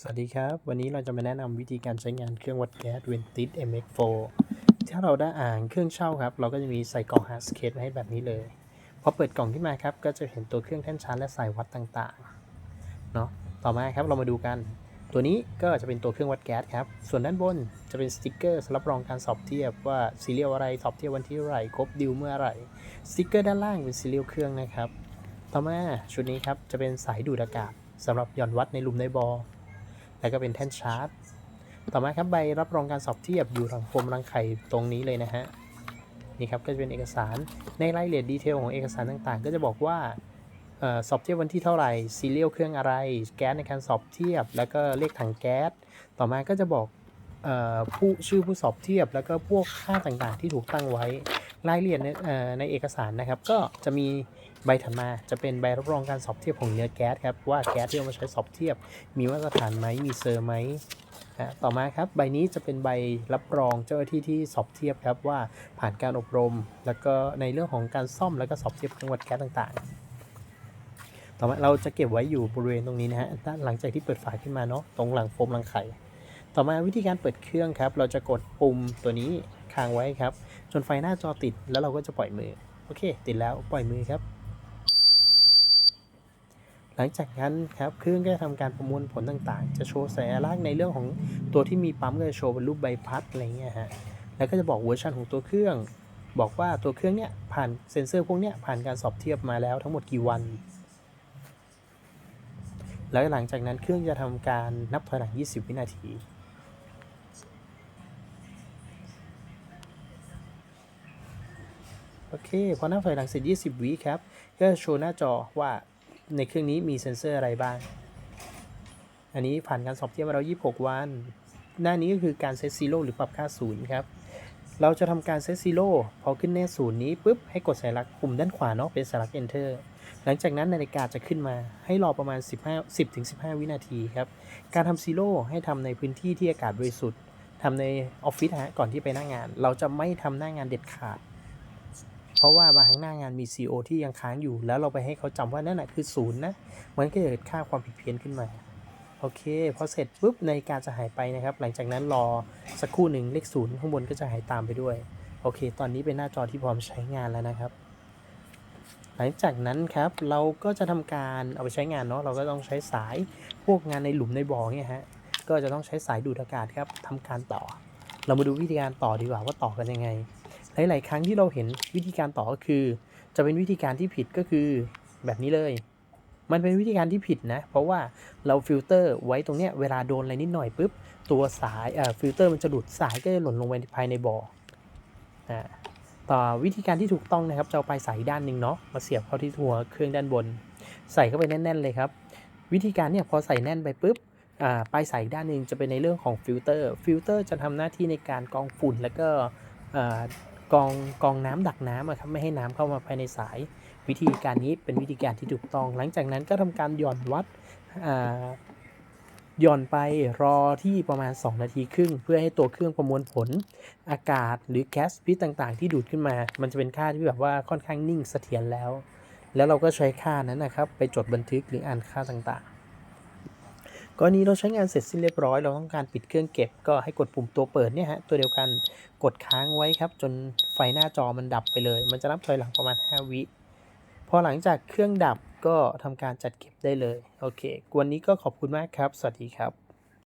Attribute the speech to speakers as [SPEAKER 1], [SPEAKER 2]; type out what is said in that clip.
[SPEAKER 1] สวัสดีครับ วันนี้เราจะมาแนะนำวิธีการใช้งานเครื่องวัดแก๊ส Ventis MX4 ถ้าเราได้อ่านเครื่องเช่าครับ เราก็จะมีใส่กล่องฮาร์ดสเคทไว้ให้แบบนี้เลย พอเปิดกล่องขึ้นมาครับ ก็จะเห็นตัวเครื่องแท่นชาร์จและสายวัดต่างๆ เนาะต่อมาครับเรามาดูกัน ตัวนี้ก็จะเป็นตัวเครื่องวัดแก๊สครับ ส่วนด้านบนจะเป็นสติกเกอร์สำหรับรองการสอบเทียบว่าซีเรียลอะไรสอบเทียบวันที่เท่าไหร่ครบดิวเมื่อไหร่สติกเกอร์ด้านล่างเป็นซีเรียลเครื่องนะครับ ต่อมาชุดนี้ครับจะเป็นสายดูดอากาศสำหรับหย่อนวัดในหลุมในบ่อ แล้วก็เป็นแท่นชาร์จ ต่อมาครับใบรับรองการสอบเทียบอยู่หลังโฟมรังไข่ตรงนี้เลยนะฮะนี่ครับก็จะเป็นเอกสารในรายละเอียดดีเทลของเอกสารต่างๆ ก็จะบอกว่าออสอบเทียบวันที่เท่าไหร่ซีเรียลเครื่องอะไร แก๊สในการสอบเทียบ แล้วก็เลขถังแก๊ส ต่อมาก็จะบอกออผู้ชื่อผู้สอบเทียบ แล้วก็พวกค่าต่างๆ ที่ถูกตั้งไว้ รายละเอียดในในเอกสารนะครับ ก็จะมีใบถัดมาจะเป็นใบรับรองการสอบเทียบของเนื้อแก๊สครับว่าแก๊สที่เอามาใช้สอบเทียบ มีมาตรฐานไหมมีเซอร์ไหมต่อมาครับใบนี้จะเป็นใบรับรองเจ้าหน้าที่ที่สอบเทียบครับว่าผ่านการอบรม แล้วก็ในเรื่องของการซ่อมแล้วก็สอบเทียบเครื่องวัดแก๊สต่างๆ ต่อมาเราจะเก็บไว้อยู่บริเวณตรงนี้นะฮะด้านหลังจากที่เปิดฝาขึ้นมาเนาะตรงหลังโฟมหลังไข่ต่อมาวิธีการเปิดเครื่องครับ เราจะกดปุ่มตัวนี้ ค้างไว้ครับ จนไฟหน้าจอติดแล้วเราก็จะปล่อยมือ โอเค ติดแล้วปล่อยมือครับ หลังจากนั้นครับเครื่องก็จะทำการประมวลผลต่างๆ จะโชว์สัญลักษณ์ในเรื่องของตัวที่มีปั๊มก็จะโชว์เป็นรูปใบพัดอะไรเงี้ยฮะแล้วก็จะบอกเวอร์ชันของตัวเครื่อง บอกว่าตัวเครื่องเนี้ยผ่านเซ็นเซอร์พวกเนี้ยผ่านการสอบเทียบมาแล้วทั้งหมดกี่วันแล้วหลังจากนั้นเครื่องจะทำการนับถอยหลัง 20 วินาที เคพอนับถอยหลังเสร็จ 20 วิครับ ก็โชว์หน้าจอว่าในเครื่องนี้มีเซ็นเซอร์อะไรบ้าง อันนี้ผ่านการสอบเทียบมาแล้ว 26 วัน หน้านี้ก็คือการเซตซีโร่หรือปรับค่าศูนย์ครับ เราจะทำการเซตซีโร่พอขึ้นแน่ศูนย์นี้ปุ๊บให้กดสัญลักษณ์ปุ่มด้านขวาเนาะเป็นสัญลักษณ์ enter หลังจากนั้นนาฬิกาจะขึ้นมาให้รอประมาณ 15 10ถึง15 วินาทีครับ การทำซีโร่ให้ทำในพื้นที่ที่อากาศบริสุทธิ์ทำในออฟฟิศฮะก่อนที่ไปหน้างงาน เราจะไม่ทำหน้างานเด็ดขาด เพราะว่าบางหน้างานมี CO ที่ยังค้างอยู่ แล้วเราไปให้เขาจำว่านั่นแหะคือศูนย์นะ มันก็จะเกิดค่าความผิดเพี้ยนขึ้นมา โอเค พอเสร็จปุ๊บนาฬิกาจะหายไปนะครับ หลังจากนั้นรอสักครู่หนึ่งเลขศูนย์ข้างบนก็จะหายตามไปด้วย โอเค ตอนนี้เป็นหน้าจอที่พร้อมใช้งานแล้วนะครับ หลังจากนั้นครับเราก็จะทำการเอาไปใช้งานเนาะ เราก็ต้องใช้สายพวกงานในหลุมในบ่อเนี่ยฮะ ก็จะต้องใช้สายดูดอากาศครับทำการต่อ เรามาดูวิธีการต่อดีกว่าว่าต่อกันยังไง หลาย ๆ ครั้งที่เราเห็นวิธีการต่อก็คือ จะเป็นวิธีการที่ผิดก็คือแบบนี้เลย มันเป็นวิธีการที่ผิดนะ เพราะว่าเราฟิลเตอร์ไว้ตรงเนี้ยเวลาโดนอะไรนิดหน่อยปุ๊บ ตัวสายเอ่อฟิลเตอร์มันจะหลุดสายก็จะหล่นลงไปภายในบ่ออ่าต่อวิธีการที่ถูกต้องนะครับจะเอาปลายสายด้านหนึ่งเนาะมาเสียบเข้าที่หัวเครื่องด้านบน ใส่เข้าไปแน่น ๆ เลยครับ วิธีการเนี่ยพอใส่แน่นไปปุ๊บอ่าปลายสายด้านหนึ่งจะเป็นในเรื่องของฟิลเตอร์ฟิลเตอร์จะทำหน้าที่ในการกรองฝุ่นแล้วก็อ่า กองกองน้ำดักน้ำอะครับไม่ให้น้ำเข้ามาภายในสาย วิธีการนี้เป็นวิธีการที่ถูกต้อง หลังจากนั้นก็ทำการหย่อนวัดหย่อนไปรอที่ประมาณ 2 นาทีครึ่ง เพื่อให้ตัวเครื่องประมวลผล อากาศหรือแก๊สพิษต่างๆ ที่ดูดขึ้นมา มันจะเป็นค่าที่แบบว่าค่อนข้างนิ่งเสถียรแล้ว แล้วเราก็ใช้ค่านั้นนะครับ ไปจดบันทึกหรืออ่านค่าต่างๆ กรณีเราใช้งานเสร็จสิ้นเรียบร้อย เราต้องการปิดเครื่องเก็บ ก็ให้กดปุ่มตัวเปิดเนี่ยฮะตัวเดียวกันกดค้างไว้ครับ จนไฟหน้าจอมันดับไปเลย มันจะนับถอยหลังประมาณ 5 วิพอหลังจากเครื่องดับก็ทำการจัดเก็บได้เลย โอเค วันนี้ก็ขอบคุณมากครับ สวัสดีครับ